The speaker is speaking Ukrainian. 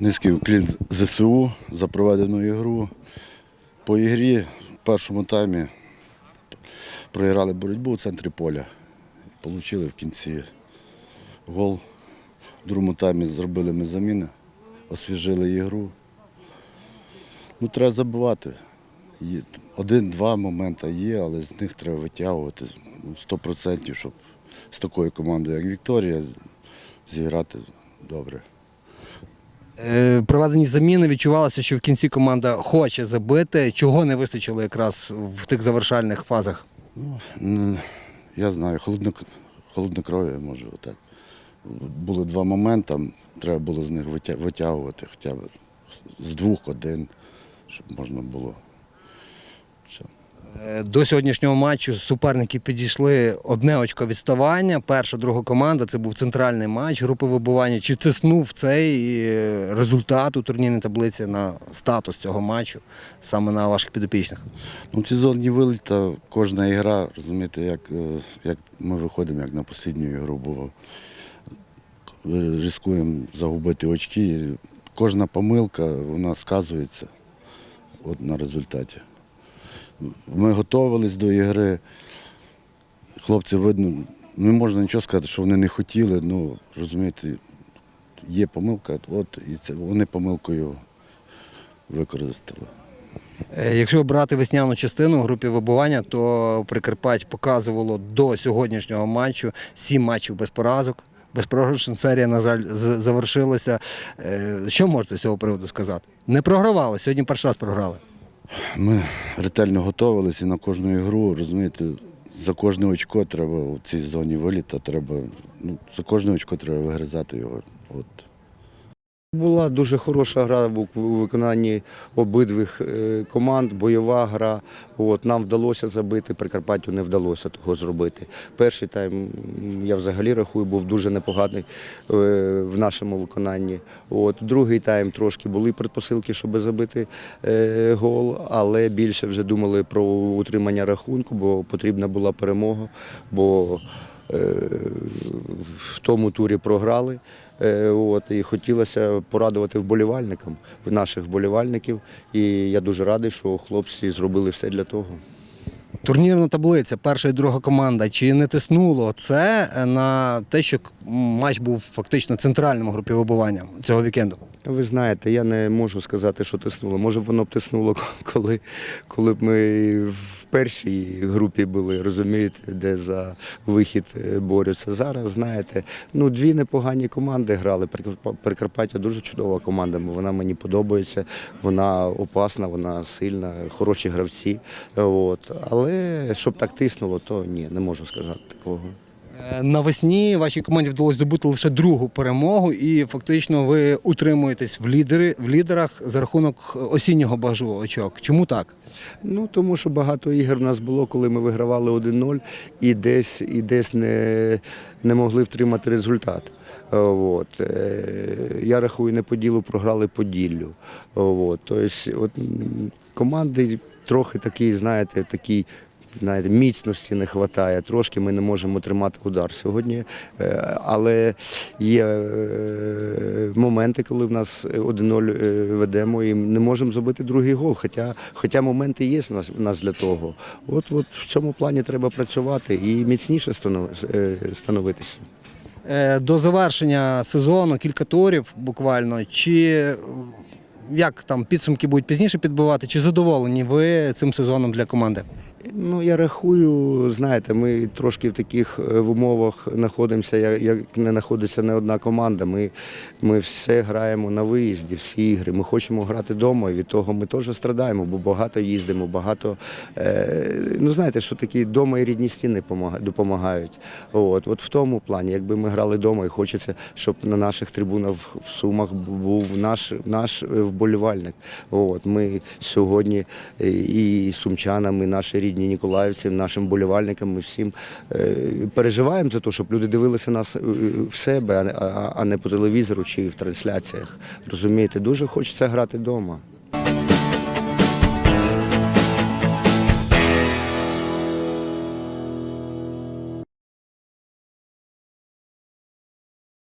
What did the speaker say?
Низький уклін ЗСУ за проведену ігру. По ігрі в першому таймі програли боротьбу у центрі поля. Получили в кінці гол. В другому таймі зробили ми заміни, освіжили ігру. Ну, треба забувати. Один-два моменти є, але з них треба витягувати ну, 100%, щоб з такою командою, як Вікторія, зіграти добре. Е, Проведені заміни відчувалося, що в кінці команда хоче забити. Чого не вистачило якраз в тих завершальних фазах? Ну, я знаю, холодно, холоднокров'я, може, отак. Були два моменти, треба було з них витягувати хоча б з двох один, щоб можна було. Все. Е, До сьогоднішнього матчу суперники підійшли одне очко відставання. Перша, друга команда це був центральний матч групи вибування. Чи тиснув цей е, результат у турнірній таблиці на статус цього матчу саме на ваших підопічних? Ну, ці зоні виліта, кожна ігра, розумієте, як, е, як ми виходимо як на останню ігру, бо ризикуємо загубити очки. Кожна помилка вона сказується от на результаті. Ми готувалися до ігри. Хлопці, видно, не можна нічого сказати, що вони не хотіли. Ну, розумієте, є помилка, от і це вони помилкою використали. Е, Якщо брати весняну частину у групі вибування, то Прикарпать показувало до сьогоднішнього матчу сім матчів без поразок. Безпрограшна серія, на жаль, завершилася. Е, Що можете з цього приводу сказати? Не програвали, сьогодні перший раз програли. Ми ретельно готувалися на кожну ігру, розумієте, за кожне очко треба у цій зоні виліта, треба, ну, за кожне очко треба вигризати його. От. Була дуже хороша гра у виконанні обидвих е, команд, бойова гра. От, нам вдалося забити, Прикарпаттю не вдалося того зробити. Перший тайм, я взагалі рахую, був дуже непоганий е, в нашому виконанні. От, другий тайм трошки були предпосилки, щоб забити е, гол, але більше вже думали про утримання рахунку, бо потрібна була перемога. бо в тому турі програли. Е, От, і хотілося порадувати вболівальникам, наших вболівальників. І я дуже радий, що хлопці зробили все для того. Турнірна таблиця, перша і друга команда. Чи не тиснуло це на те, що матч був фактично центральним у групі вибування цього вікенду? Ви знаєте, я не можу сказати, що тиснуло. Може, б воно б тиснуло, коли, коли б ми в першій групі були, розумієте, де за вихід е, борються. Зараз, знаєте, ну дві непогані команди грали. Прикарпа- Прикарпаття дуже чудова команда. Вона мені подобається, вона опасна, вона сильна, хороші гравці. От. Але щоб так тиснуло, то ні, не можу сказати такого. Е, Навесні вашій команді вдалося здобути лише другу перемогу, і фактично ви утримуєтесь в лідери в лідерах за рахунок осіннього бажу очок. Чому так? Ну тому що багато ігор в нас було, коли ми вигравали 1-0 і десь, і десь не, не могли втримати результат. Е, От. Е, Я рахую, не по програли по діллю. От. Тобто, от, команди трохи такі, знаєте, такі. Знаєте, міцності не вистачає, трошки ми не можемо тримати удар сьогодні. Е, Але є е, моменти, коли в нас 1-0 е, ведемо і не можемо забити другий гол. Хоча, хоча моменти є в нас, в нас для того. От, от в цьому плані треба працювати і міцніше становитися. До завершення сезону кілька турів буквально. Чи як там підсумки будуть пізніше підбивати? Чи задоволені ви цим сезоном для команди? Ну, я рахую, знаєте, ми трошки в таких е, умовах знаходимося, як, не знаходиться не одна команда. Ми, ми все граємо на виїзді, всі ігри. Ми хочемо грати вдома, і від того ми теж страдаємо, бо багато їздимо, багато. Е, ну, знаєте, що такі вдома і рідні стіни допомагають. От, от в тому плані, якби ми грали вдома, і хочеться, щоб на наших трибунах в Сумах був наш, наш е, вболівальник. От, ми сьогодні е, і сумчанам, і наші рідні ніколаївці, нашим болівальникам, ми всім е, переживаємо за те, щоб люди дивилися нас е, в себе, а не по телевізору чи в трансляціях. Розумієте, дуже хочеться грати вдома.